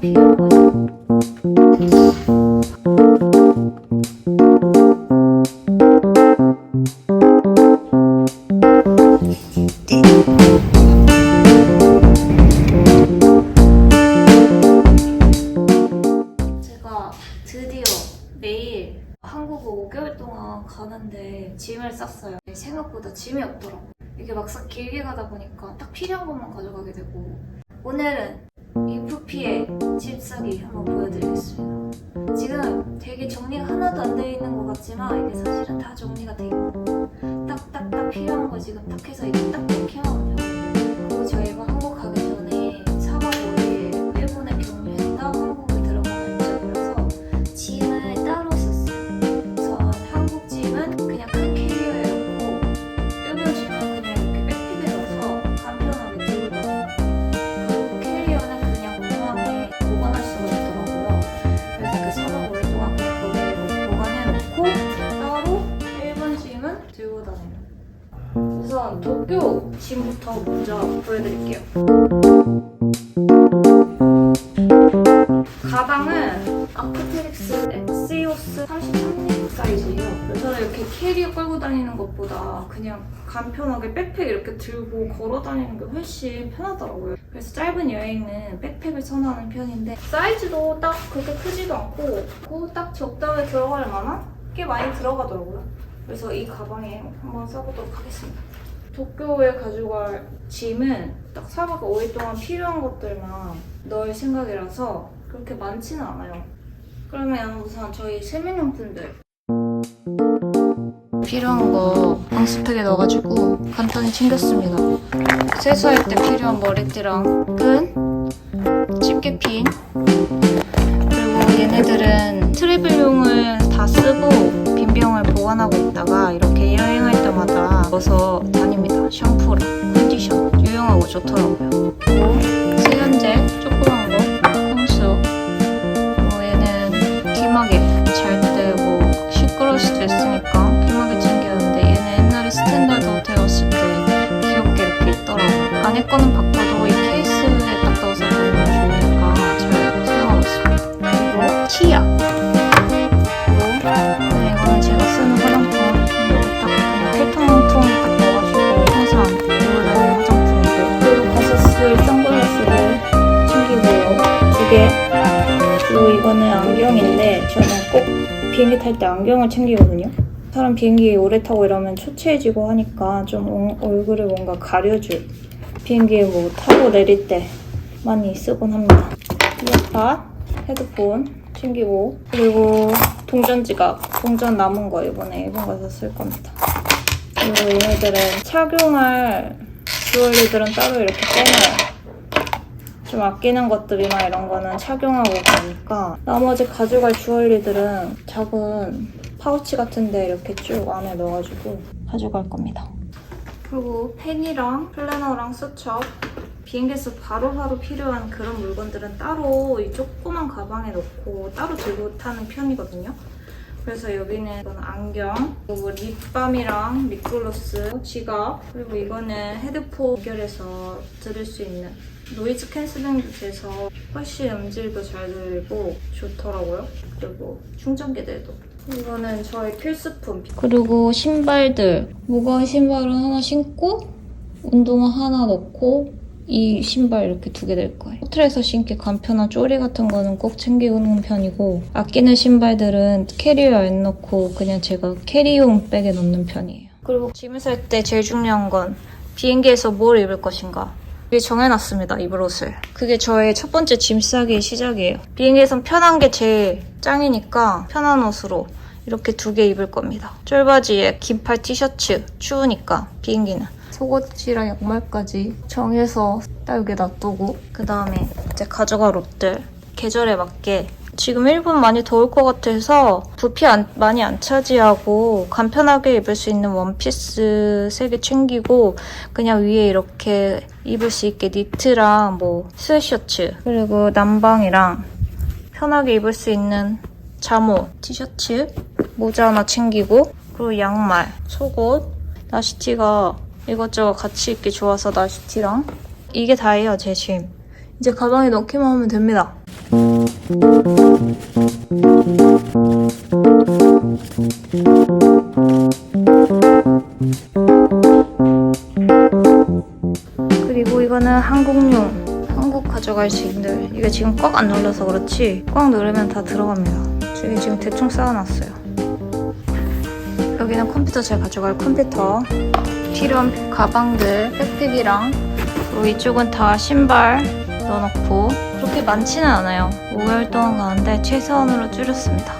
제가 드디어 매일 한국어 5개월 동안 가는데 짐을 쌌어요. 생각보다 짐이 없더라고. 이게 막상 길게 가다 보니까 딱 필요한 것만 가져가게 되고 오늘은 짐 싸기 한번 보여드리겠습니다. 지금 되게 정리가 하나도 안 되어 있는 것 같지만 이게 사실은 다 정리가 돼 있고 딱딱딱 필요한 거 지금 딱 해서 이거 딱딱 해놓 우선 도쿄 짐부터 먼저 보여드릴게요. 가방은 아크테릭스 엑시오스 33리 사이즈예요. 저는 이렇게 캐리어 끌고 다니는 것보다 그냥 간편하게 백팩 이렇게 들고 걸어 다니는 게 훨씬 편하더라고요. 그래서 짧은 여행은 백팩을 선호하는 편인데 사이즈도 딱 그렇게 크지도 않고 그딱 적당히 들어갈 만한 꽤 많이 들어가더라고요. 그래서 이 가방에 한번 써보도록 하겠습니다. 도쿄에 가지고 갈 짐은 딱 4박 5일 동안 필요한 것들만 넣을 생각이라서 그렇게 많지는 않아요. 그러면 우선 저희 세면용품들 필요한 거 방스팩에 넣어가지고 간단히 챙겼습니다. 세수할 때 필요한 머리띠랑 끈, 집게핀 그리고 얘네들은 트래블용을 다 쓰고 빈병을 보관하고 있다가 이렇게 여행할 때마다 넣어서 다닙니다. 샴푸랑 컨디션 유용하고 좋더라고요. 저는 꼭 비행기 탈 때 안경을 챙기거든요 사람 비행기 오래 타고 이러면 초췌해지고 하니까 좀 어- 얼굴을 뭔가 가려줄 비행기에 뭐 타고 내릴 때 많이 쓰곤 합니다 이어팟, 헤드폰 챙기고 그리고 동전 지갑, 동전 남은 거 이번에 일본 가서 쓸 겁니다. 그리고 얘네들은 착용할 주얼리들은 따로 이렇게 빼놔요. 좀 아끼는 것들이나 이런 거는 착용하고 가니까 나머지 가져갈 주얼리들은 작은 파우치 같은데 이렇게 쭉 안에 넣어가지고 가져갈 겁니다. 그리고 펜이랑 플래너랑 수첩 비행기에서 바로바로 필요한 그런 물건들은 따로 이 조그만 가방에 넣고 따로 들고 타는 편이거든요. 그래서 여기는 이건 안경, 그리고 립밤이랑 립글로스, 지갑, 그리고 이거는 헤드폰 연결해서 들을 수 있는 노이즈 캔슬링도 돼서 훨씬 음질도 잘 들리고 좋더라고요. 그리고 충전기들도. 이거는 저의 필수품. 그리고 신발들. 무거운 신발은 하나 신고 운동화 하나 넣고 이 신발 이렇게 두 개 될 거예요. 호텔에서 신기 간편한 쪼리 같은 거는 꼭 챙기는 편이고 아끼는 신발들은 캐리어에 안 넣고 그냥 제가 캐리용 백에 넣는 편이에요. 그리고 짐을 살 때 제일 중요한 건 비행기에서 뭘 입을 것인가. 이게 정해놨습니다, 입을 옷을. 그게 저의 첫 번째 짐 싸기의 시작이에요. 비행기에선 편한 게 제일 짱이니까 편한 옷으로 이렇게 두 개 입을 겁니다. 쫄바지에 긴팔 티셔츠, 추우니까 비행기는. 속옷이랑 양말까지 정해서 딱 여기 놔두고 그 다음에 이제 가져갈 옷들 계절에 맞게 지금 일본 많이 더울 것 같아서 부피 안- 많이 안 차지하고 간편하게 입을 수 있는 원피스 3개 챙기고 그냥 위에 이렇게 입을 수 있게 니트랑 뭐 스웨셔츠 그리고 남방이랑 편하게 입을 수 있는 잠옷, 티셔츠, 모자 하나 챙기고 그리고 양말, 속옷, 나시티가 이것저것 같이 입기 좋아서 나시티랑 이게 다예요 제 짐. 이제 가방에 넣기만 하면 됩니다. 그리고 이거는 한국용 한국 가져갈 지인들. 이게 지금 꽉 안 눌러서 그렇지? 꽉 누르면 다 들어갑니다. 저기 지금 대충 쌓아놨어요. 여기는 컴퓨터 제가 가져갈 컴퓨터. 필요한 가방들 백팩이랑. 그리고 이쪽은 다 신발 넣어놓고 그렇게 많지는 않아요 5개월 동안 가는데 최소한으로 줄였습니다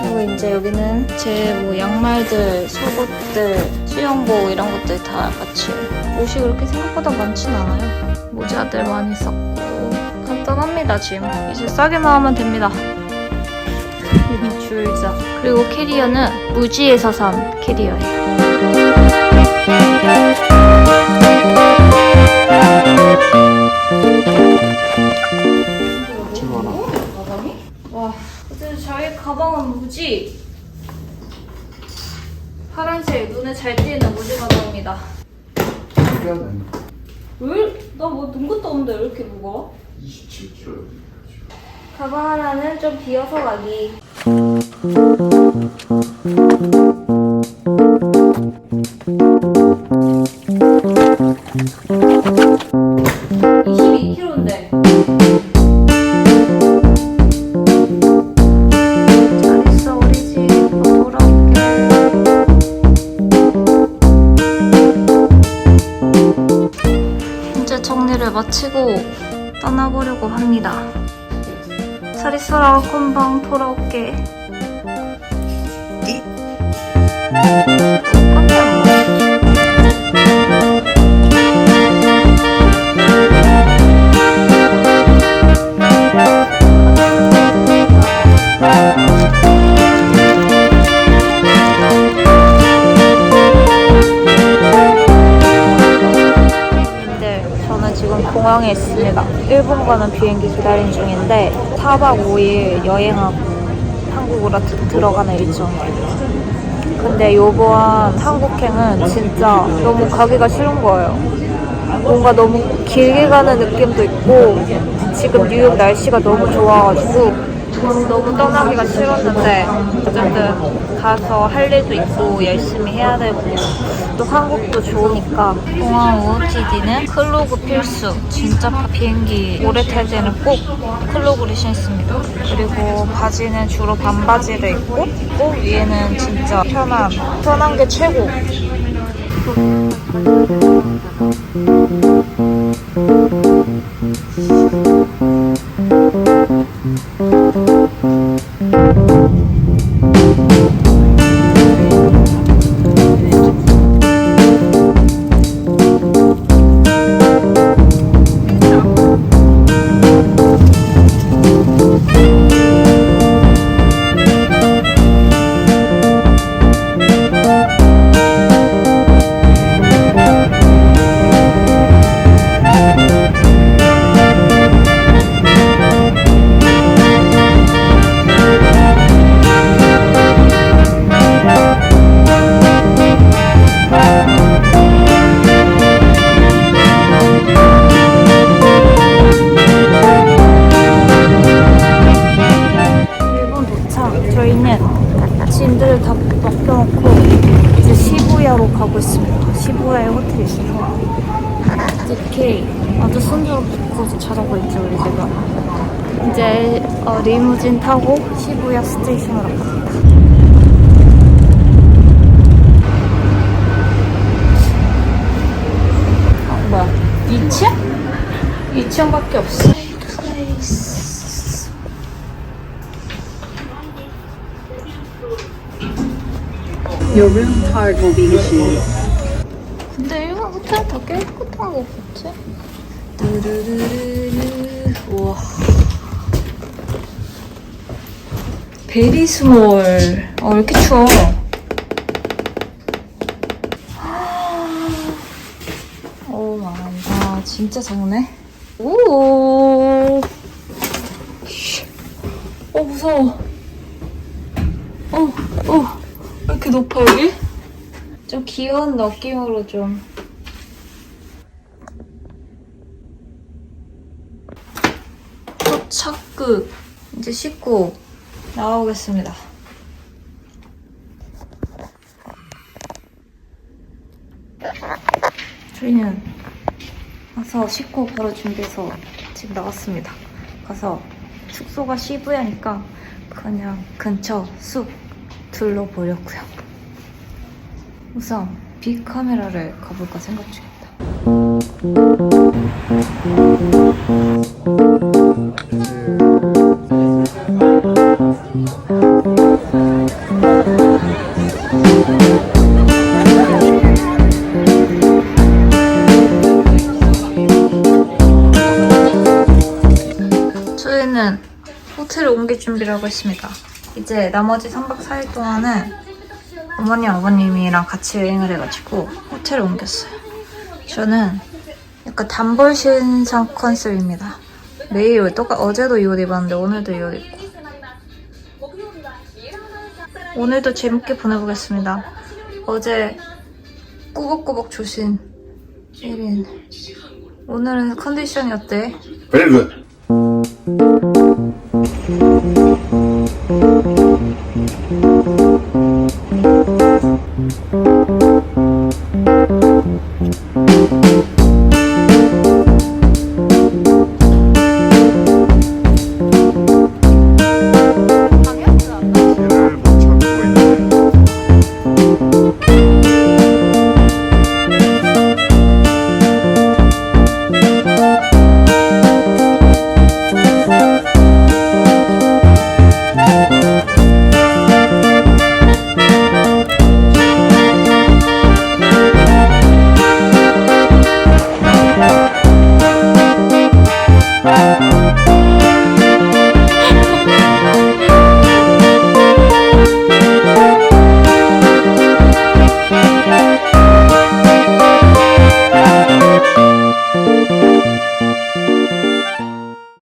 그리고 이제 여기는 제 뭐 양말들, 속옷들, 수영복 이런 것들 다 같이 옷이 그렇게 생각보다 많진 않아요. 모자들 많이 썼고 간단합니다 짐. 이제 싸게만 하면 됩니다. 줄자. 그리고 캐리어는 무지에서 산 캐리어예요. 가방은 무지. 파란색 눈에 잘 띄는 무지 가방입니다. 되는 왜? 나뭐 든 것도 없는데 왜 이렇게 무거워? 27kg. 가방 하나는 좀 비어서 가기. (22kg인데) 마치고 떠나보려고 합니다. 잘 있어라 금방 돌아올게. 일본 가는 비행기 기다린 중인데 4박 5일 여행하고 한국으로 드- 들어가는 일정이에요. 근데 요번 한국행은 진짜 너무 가기가 싫은 거예요. 뭔가 너무 길게 가는 느낌도 있고 지금 뉴욕 날씨가 너무 좋아가지고 너무 떠나기가 싫었는데 어쨌든 가서 할 일도 있고 열심히 해야 되고 또 한국도 좋으니까. 공항 OOTD는. 클로그 필수. 진짜 비행기 오래 탈 때는 꼭 클로그를 신습니다. 그리고 바지는 주로 반바지를 입고 꼭 위에는 진짜 편한 편한 게 최고 저희는 짐들을 다 맡겨놓고 이제 시부야로 가고 있습니다. 시부야에 호텔이 있어서 이렇게 아주 순조롭게 잘하고 있죠 우리 지금. 이제 어, 리무진 타고 시부야 스테이션으로 갑니다. 아, 뭐야? 2층? 2층밖에 없어. Your room card will be issued. 근데 일본 호텔 다 깨끗한 것 같지? 뚜루루루루 우와. 베리 스몰. 어, 왜 이렇게 추워? 오 마이 아 진짜 작네. 오. 어, 무서워. 어, 어, 왜 이렇게 높아, 여기? 좀 귀여운 느낌으로 좀. 도착. 도착 끝. 이제 씻고 나가보겠습니다. 저희는 와서 씻고 바로 준비해서 지금 나갔습니다. 가서 숙소가 시부야니까 그냥 근처 숲 둘러보려고요. 우선 빅카메라를 가볼까 생각 중입니다. 저희는 호텔을 옮길 준비를 하고 있습니다. 이제 나머지 3박 4일 동안은 어머니 아버님이랑 같이 여행을 해가지고 호텔을 옮겼어요. 저는 약간 단벌 신상 컨셉입니다. 매일 똑같 어제도 이 옷 입었는데 오늘도 이 옷 입고 오늘도 재밌게 보내보겠습니다. 어제 꾸벅꾸벅 조신 1인 오늘은 컨디션이 어때? Very.